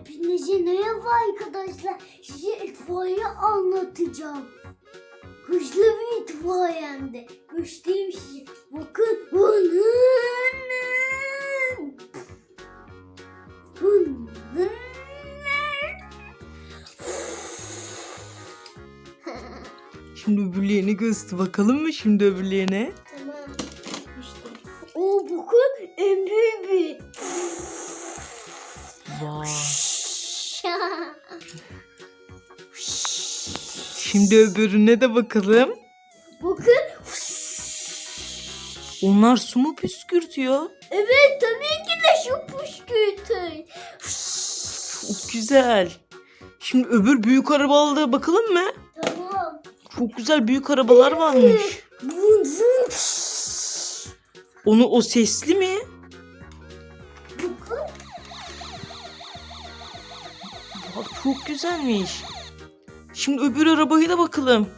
Hepinize merhaba arkadaşlar. Size itfaiye anlatacağım. Hızlı bir itfaiye hem de. Göstereyim size. Bakın. Bunun. Bunun. Şimdi öbürlerine göster bakalım mı şimdi öbürlerine? Tamam. İşte. O bakın en büyük bir. Şimdi öbürüne de bakalım. bakın. Onlar su mu püskürtüyor? Evet tabii ki de şu püskürtür. Çok güzel. Şimdi öbür büyük arabalara bakalım mı? Tamam. Çok güzel büyük arabalar varmış. Onu o sesli mi? Bakın. Bak çok güzelmiş. Şimdi öbür arabaya da bakalım.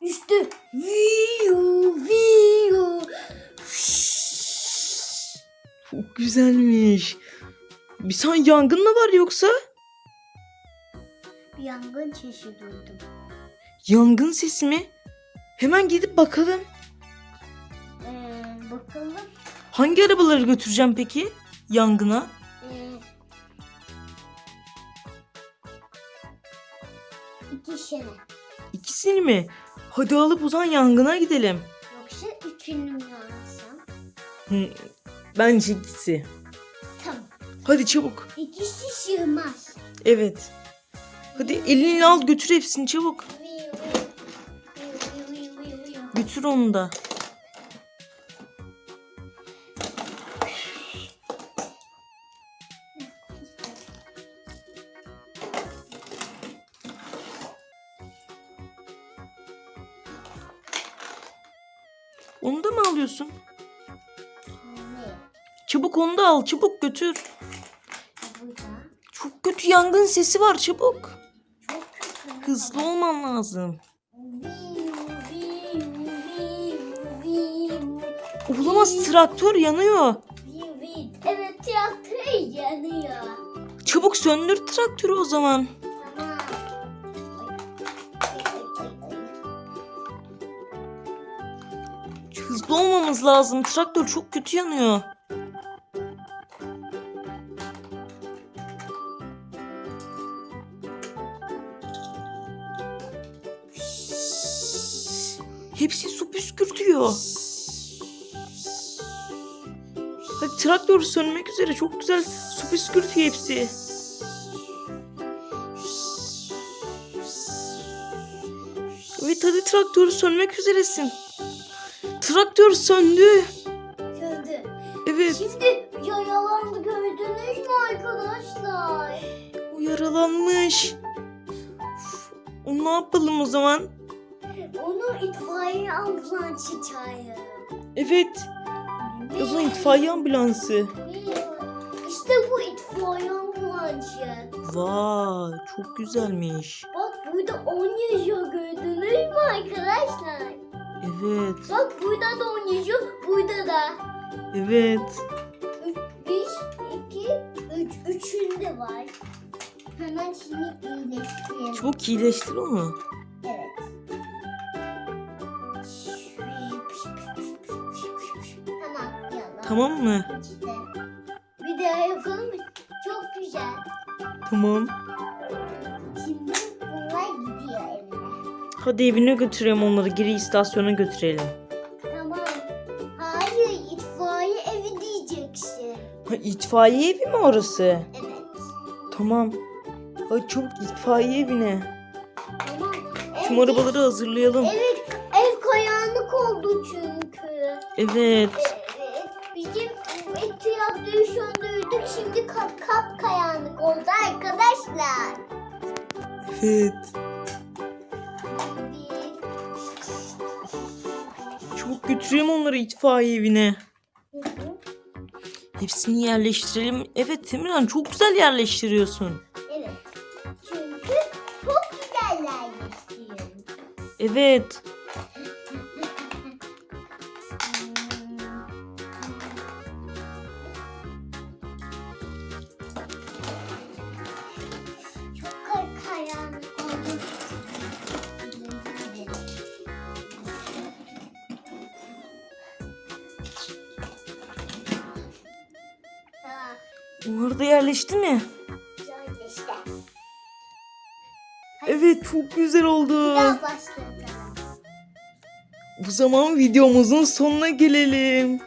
İşte viyu viyu. Çok güzelmiş. Bir sen yangın mı var yoksa? Bir yangın sesi duydum. Yangın sesi mi? Hemen gidip bakalım. Ee, bakalım. Hangi arabaları götüreceğim peki? Yangına. İki şene. İkisini mi? Hadi alıp o zaman yangına gidelim. Yoksa üçünü mü alsam? Hı, bence ikisi. Tamam. Hadi çabuk. İkisi sığmaz. Evet. Hadi elini al götür hepsini çabuk. Götür onu da. Onu da mı alıyorsun? Ne? Çabuk onu da al. Çabuk götür. Burada. Çok kötü yangın sesi var çabuk. Çok kötü. Hızlı olman lazım. Olamaz traktör yanıyor. Evet traktör yanıyor. Çabuk söndür traktörü o zaman. Hızlı olmamız lazım. Traktör çok kötü yanıyor. Hepsi su püskürtüyor. Hadi traktör sönmek üzere. Çok güzel su püskürtüyor hepsi. Evet hadi traktör sönmek üzeresin. Traktör söndü. Söndü. Evet. Şimdi yaralandı gördünüz mü arkadaşlar? O yaralanmış. Uf, O ne yapalım o zaman? Onu itfaiye ambulansı çağırın. Evet. O zaman itfaiye ambulansı. İşte bu itfaiye ambulansı. Vay çok güzelmiş. Bak burada 10 yazıyor gördünüz mü arkadaşlar? Evet. Bak burada da 10 yazıyor, burada da. Evet. 1, 2, 3. Üçünde var. Hemen şimdi iyileştirelim. Çok iyileştir onu. Evet. Tamam yallah. Tamam mı? İşte. Bir daha yapalım mı? Çok güzel. Tamam. Hadi evine götürelim onları. Geri istasyona götürelim. Tamam. Hayır itfaiye evi diyeceksin. Ha, itfaiye evi mi orası? Evet. Tamam. Hadi çabuk itfaiye evine. Tamam. Tüm Ev- arabaları hazırlayalım. Evet ev kayanlık oldu çünkü. Evet. Evet. Bizim tiyatroyu söndürdük şimdi kap kap kayanlık oldu arkadaşlar. Evet. Götüreyim onları itfaiye evine. Hepsini yerleştirelim. Evet Emirhan çok güzel yerleştiriyorsun. Evet. Çünkü çok güzeller istiyorum. Evet. Bunlar da yerleşti mi? İşte. Evet çok güzel oldu. Bir daha başlatalım. Bu zaman videomuzun sonuna gelelim.